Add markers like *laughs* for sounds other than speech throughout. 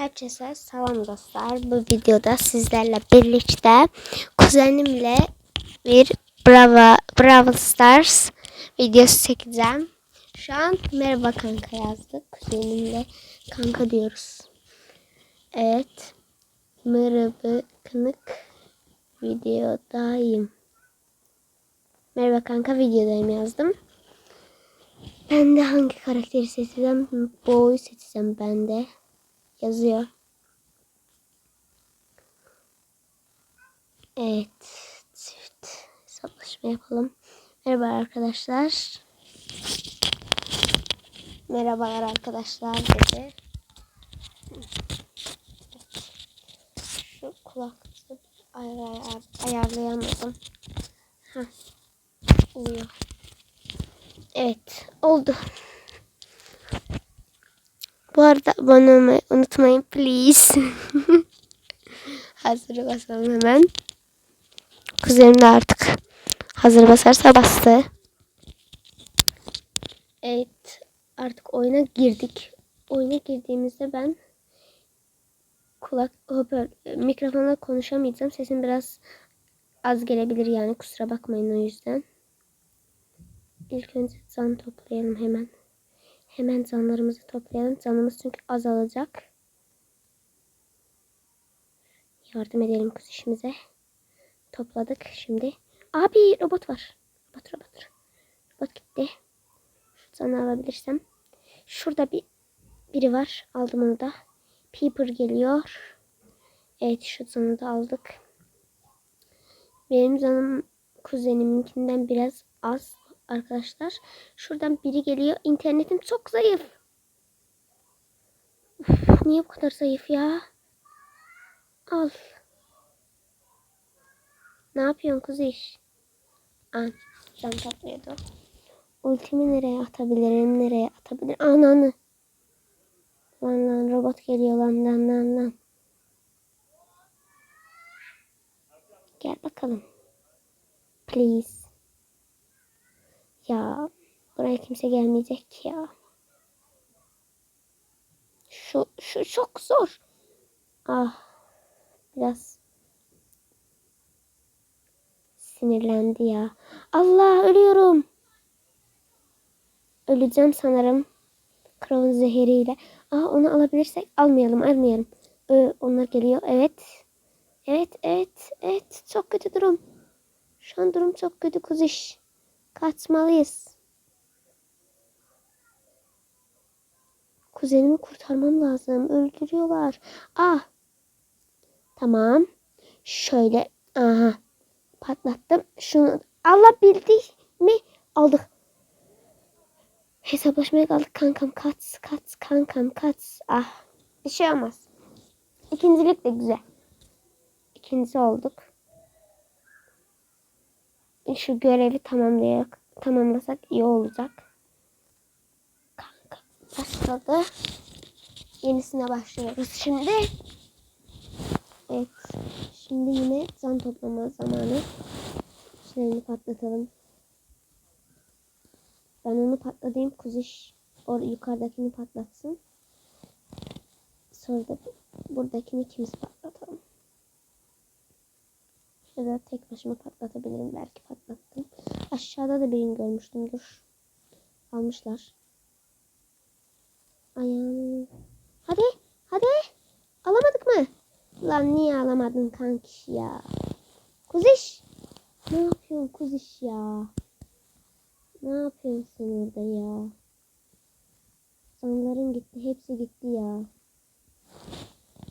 Herkese selam dostlar. Bu videoda sizlerle birlikte kuzenimle bir Bravo, Brawl Stars videosu çekeceğim. Şu an merhaba kanka yazdık. Kuzenimle kanka diyoruz. Evet. Merhaba kanık. Videodayım. Merhaba kanka videodayım yazdım. Ben de hangi karakteri seçeceğim? Boğ'u seçeceğim ben de. Yazıyor. Evet. Çift hesaplaşma yapalım. Merhaba arkadaşlar. Merhabalar arkadaşlar dedi. Şu kulaklığı ayar, ayar, ayarlayamadım. Heh. Oluyor. Evet. Oldu. Bu arada abone olmayı unutmayın please. *laughs* hazır basalım hemen. Kuzenim de artık hazır basarsa bastı. Evet artık oyuna girdik. Oyuna girdiğimizde ben kulak hoparlör mikrofonla konuşamayacağım. Sesim biraz az gelebilir yani kusura bakmayın o yüzden. İlk önce can toplayalım hemen. Hemen canlarımızı toplayalım. Canımız çünkü azalacak. Yardım edelim kız işimize. Topladık şimdi. Abi robot var. Robot robot. Robot gitti. Şu canı alabilirsem. Şurada bir biri var. Aldım onu da. Peeper geliyor. Evet şu canı da aldık. Benim canım kuzeniminkinden biraz az arkadaşlar. Şuradan biri geliyor. İnternetim çok zayıf. Uf, niye bu kadar zayıf ya? Al. Ne yapıyorsun kız iş? Aa, can tatlıyordu. Ultimi nereye atabilirim? Nereye atabilirim? Ananı. Lan lan robot geliyor lan lan lan lan. Gel bakalım. Please. Ya buraya kimse gelmeyecek ya. Şu şu çok zor. Ah biraz sinirlendi ya. Allah ölüyorum. Öleceğim sanırım. Crow'un zehiriyle. Aa onu alabilirsek almayalım almayalım. Ee, onlar geliyor. Evet. Evet evet evet çok kötü durum. Şu an durum çok kötü kuziş. Kaçmalıyız. Kuzenimi kurtarmam lazım. Öldürüyorlar. Ah. Tamam. Şöyle. Aha. Patlattım. Şunu Allah bildi mi? Aldık. Hesaplaşmaya kaldık kankam. Kaç kaç kankam kaç. Ah. Bir şey olmaz. İkincilik de güzel. İkincisi olduk. Şu görevi tamamlayak, tamamlasak iyi olacak. Kanka başladı. Yenisine başlıyoruz şimdi. Evet. Şimdi yine can toplama zamanı. Şunu patlatalım. Ben onu patladayım. Kuziş or yukarıdakini patlatsın. Sonra da buradakini ikimiz patlatalım. Şurada tek başıma patlatabilirim. Belki patlattım. Aşağıda da birini görmüştüm. Dur. Almışlar. Ayağım. Hadi. Hadi. Alamadık mı? Lan niye alamadın kanki ya? Kuziş. Ne yapıyorsun kuziş ya? Ne yapıyorsun sen orada ya? Canların gitti. Hepsi gitti ya.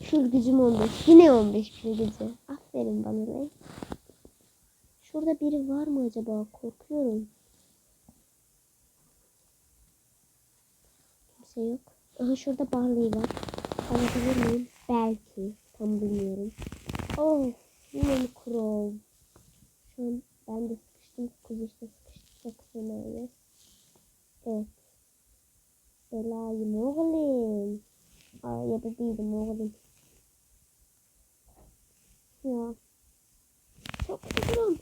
Kül gücüm 15. Yine 15 kül gücü. Aferin bana lan. Şurada biri var mı acaba? Korkuyorum. Kimse yok. Aha şurada Barley var. Alabilir miyim? Belki. Tam bilmiyorum. Oh. Yine mi Crow? Şu an ben de sıkıştım. Kuzuşta sıkıştım. Çok fena. Evet. Belayım oğlum. Aa, ya da değilim oğlum. Ya. Çok üzülüm.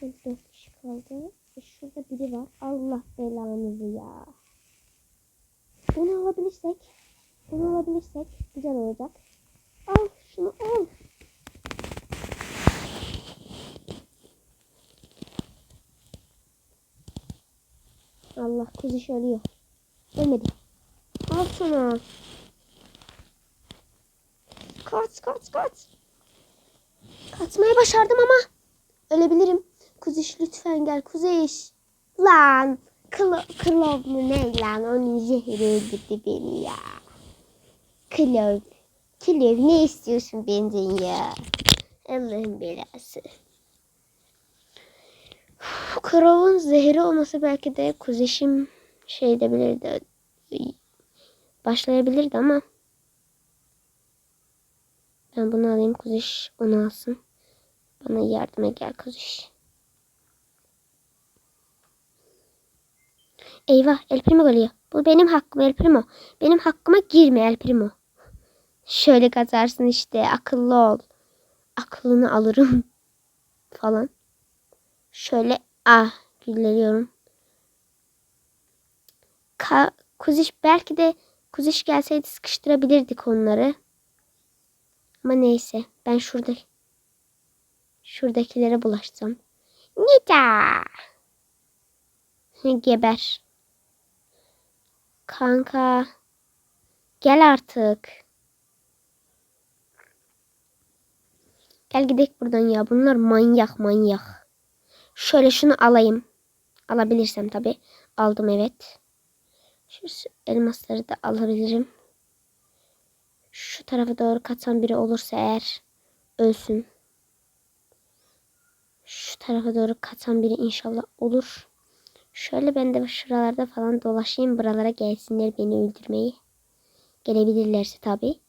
Son dört kişi kaldı. E şurada Onu alabilirsek güzel olacak. Al şunu al. Allah kuzu ölüyor. Ölmedi. Al şunu. Kaç kaç kaç. Kaçmayı başardım ama ölebilirim. Kuziş lütfen gel Kuziş. Lan Klo Klov mu ne lan onun zehri öldürdü beni ya. Klov. Klov ne istiyorsun benden ya? Allah'ın belası. Krov'un zehri olması belki de Kuziş'im şey edebilirdi. Başlayabilirdi ama ben bunu alayım Kuziş onu alsın. Bana yardıma gel Kuziş. Eyvah El Primo geliyor. Bu benim hakkım El Primo. Benim hakkıma girme El Primo. Şöyle kazarsın işte akıllı ol. Aklını alırım *laughs* falan. Şöyle ah gülleniyorum. Ka Kuziş belki de Kuziş gelseydi sıkıştırabilirdik onları. Ama neyse ben şurada şuradakilere bulaşsam. Nita. *laughs* Geber. Kanka. Gel artık. Gel gidelim buradan ya. Bunlar manyak manyak. Şöyle şunu alayım. Alabilirsem tabi. Aldım evet. Şu elmasları da alabilirim. Şu tarafa doğru kaçan biri olursa eğer ölsün. Şu tarafa doğru kaçan biri inşallah olur. Şöyle ben de şuralarda falan dolaşayım. Buralara gelsinler beni öldürmeyi. Gelebilirlerse tabi.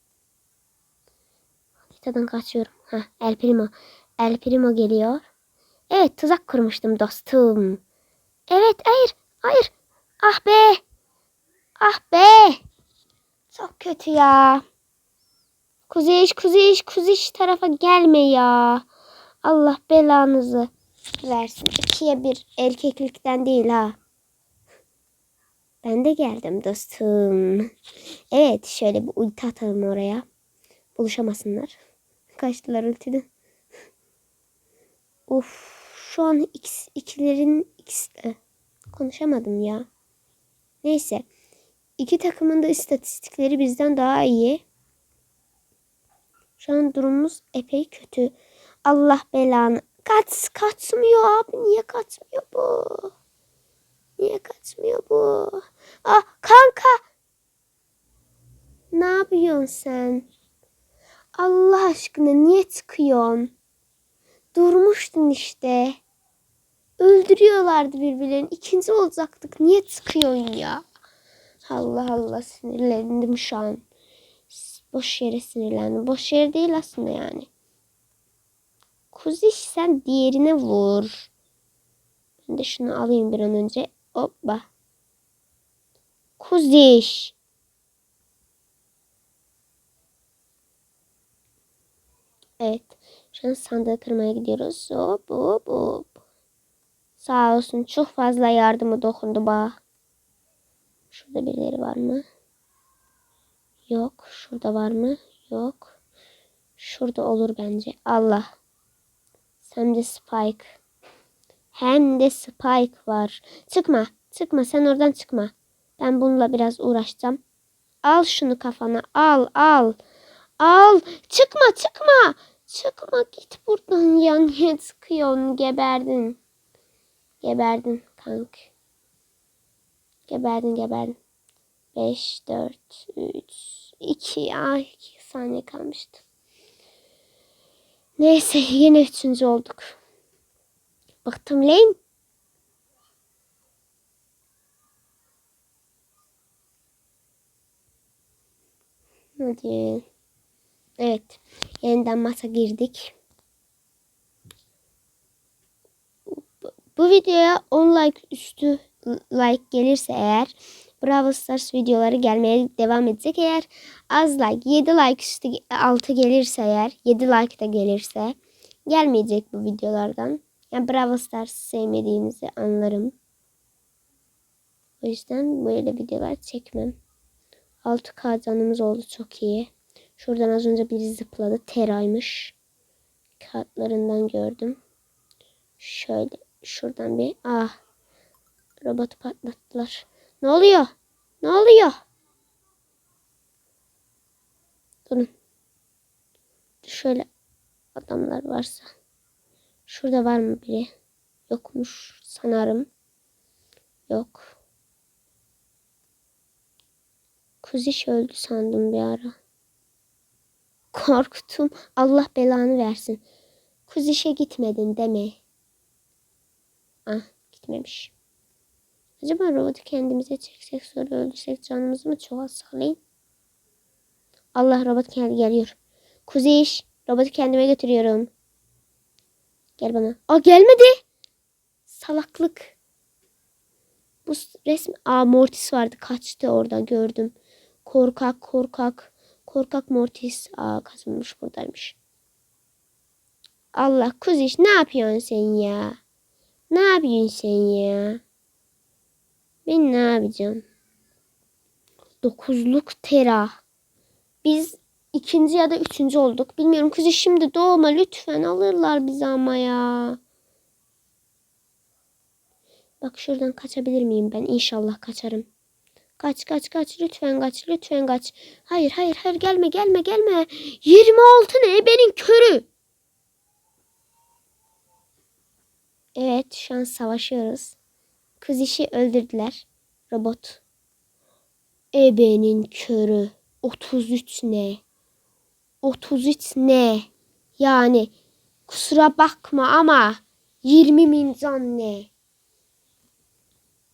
Haritadan kaçıyorum. Ha, El Primo. El Primo geliyor. Evet tuzak kurmuştum dostum. Evet hayır hayır. Ah be. Ah be. Çok kötü ya. Kuziş kuziş kuziş tarafa gelme ya. Allah belanızı versin. İkiye bir erkeklikten değil ha. Ben de geldim dostum. Evet şöyle bir ulti atalım oraya. Buluşamasınlar. Kaçtılar ultiden. *laughs* Of şu an x, ikilerin x, e, konuşamadım ya. Neyse. İki takımın da istatistikleri bizden daha iyi. Şu an durumumuz epey kötü. Allah belanı. Kaç, kaçmıyor abi. Niye kaçmıyor bu? Niye kaçmıyor bu? Ah kanka. Ne yapıyorsun sen? Allah aşkına niye çıkıyorsun? Durmuştun işte. Öldürüyorlardı birbirlerini. İkinci olacaktık. Niye çıkıyorsun ya? Allah Allah sinirlendim şu an. Boş yere sinirlendim. Boş yere değil aslında yani. Kuziş sen diğerine vur. Ben de şunu alayım bir an önce. Hoppa. Kuziş. Evet. Şu an sandığı kırmaya gidiyoruz. Hop hop hop. Sağ olsun çok fazla yardımı dokundu bana. Şurada birileri var mı? Yok. Şurada var mı? Yok. Şurada olur bence. Allah. Hem de Spike. Hem de Spike var. Çıkma. Çıkma. Sen oradan çıkma. Ben bununla biraz uğraşacağım. Al şunu kafana. Al. Al. Al. Çıkma. Çıkma. Çıkma. Git buradan. Ya niye çıkıyorsun? Geberdin. Geberdin kank. Geberdin geberdin. 5, 4, 3, 2. Ay 2 saniye kalmıştı. Neyse yine üçüncü olduk. Bıktım lan. Hadi. Evet. Yeniden masa girdik. Bu videoya 10 like üstü like gelirse eğer Brawl Stars videoları gelmeye devam edecek. Eğer az like 7 like üstü altı gelirse eğer 7 like de gelirse gelmeyecek bu videolardan. Yani Brawl Stars sevmediğinizi anlarım. O yüzden böyle videolar çekmem. 6K canımız oldu çok iyi. Şuradan az önce biri zıpladı. Teraymış. Kağıtlarından gördüm. Şöyle şuradan bir ah robotu patlattılar. Ne oluyor? Ne oluyor? Durun. Şöyle adamlar varsa. Şurada var mı biri? Yokmuş sanırım. Yok. Kuziş öldü sandım bir ara. Korktum. Allah belanı versin. Kuziş'e gitmedin deme. Ah gitmemiş. Acaba robotu kendimize çeksek sonra öldürsek canımızı mı lan? Allah robot kendi geliyor. Kuziş robotu kendime götürüyorum. Gel bana. Aa gelmedi. Salaklık. Bu resmi Aa Mortis vardı. Kaçtı orada gördüm. Korkak korkak. Korkak Mortis. Aa kazanmış buradaymış. Allah kuziş ne yapıyorsun sen ya? Ne yapıyorsun sen ya? Ben ne yapacağım? Dokuzluk tera. Biz ikinci ya da üçüncü olduk. Bilmiyorum kızı şimdi doğma lütfen alırlar bizi ama ya. Bak şuradan kaçabilir miyim ben? İnşallah kaçarım. Kaç kaç kaç lütfen kaç lütfen kaç. Hayır hayır hayır gelme gelme gelme. 26 ne benim körü. Evet şu an savaşıyoruz. Kız işi öldürdüler. Robot. Ebenin körü. 33 ne? 33 ne? Yani kusura bakma ama 20 mincan ne?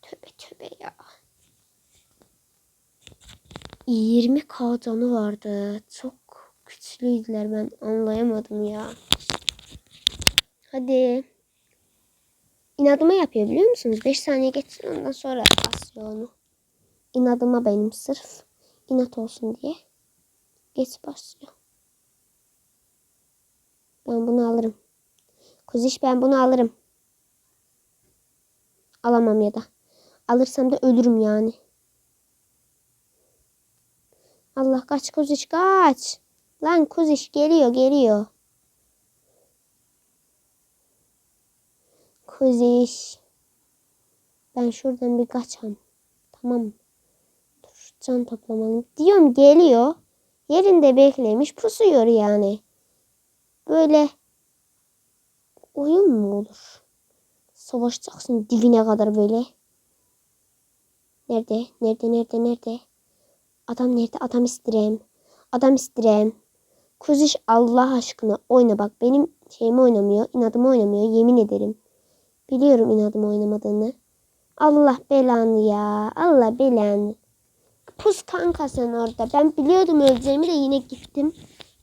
Tövbe tövbe ya. 20 kadını vardı. Çok güçlüydüler ben anlayamadım ya. Hadi. İnadıma yapıyor biliyor musunuz? 5 saniye geçsin ondan sonra asıyor onu. İnadıma benim sırf inat olsun diye. Geç başlıyor. Ben bunu alırım. Kuziş ben bunu alırım. Alamam ya da. Alırsam da ölürüm yani. Allah kaç kuziş kaç. Lan kuziş geliyor geliyor. Kuziş. Ben şuradan bir kaçam. Tamam? Dur can toplamalıyım. Diyorum geliyor. Yerinde beklemiş pusuyor yani. Böyle oyun mu olur? Savaşacaksın dibine kadar böyle. Nerede? Nerede? Nerede? Nerede? Adam nerede? Adam istirem. Adam istirem. Kuziş Allah aşkına oyna bak. Benim şeyimi oynamıyor. inadımı oynamıyor. Yemin ederim. Biliyorum inadım oynamadığını. Allah belanı ya. Allah belanı. Pus kanka sen orada. Ben biliyordum öleceğimi de yine gittim.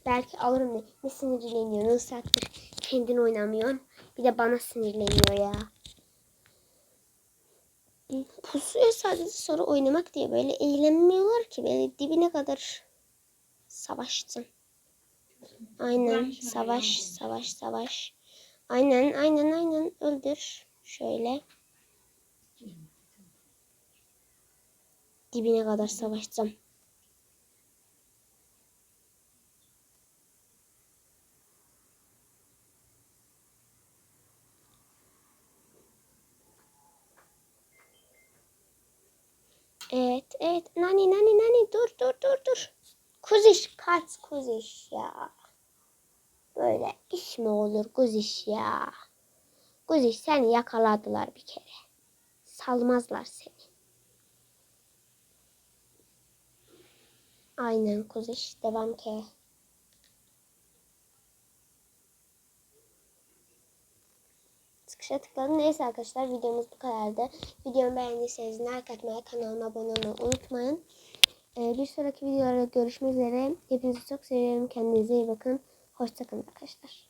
Belki alırım ne. Ne sinirleniyor. Ne saattir kendin oynamıyorsun. Bir de bana sinirleniyor ya. Pusuyor sadece sonra oynamak diye böyle eğlenmiyorlar ki. Böyle dibine kadar savaştın. Aynen savaş savaş savaş. Aynen aynen aynen öldür. Şöyle. Dibine kadar savaşacağım. Evet. Nani, nani, nani. Dur, dur, dur, dur. Kuziş, kaç kuziş ya. Böyle iş mi olur kuziş ya. Kuziş seni yakaladılar bir kere. Salmazlar seni. Aynen kuziş. Devam ki. Çıkışa tıkladım. Neyse arkadaşlar videomuz bu kadardı. Videomu beğendiyseniz like atmayı, kanalıma abone olmayı unutmayın. Ee, bir sonraki videolarda görüşmek üzere. Hepinizi çok seviyorum. Kendinize iyi bakın. Hoşçakalın arkadaşlar.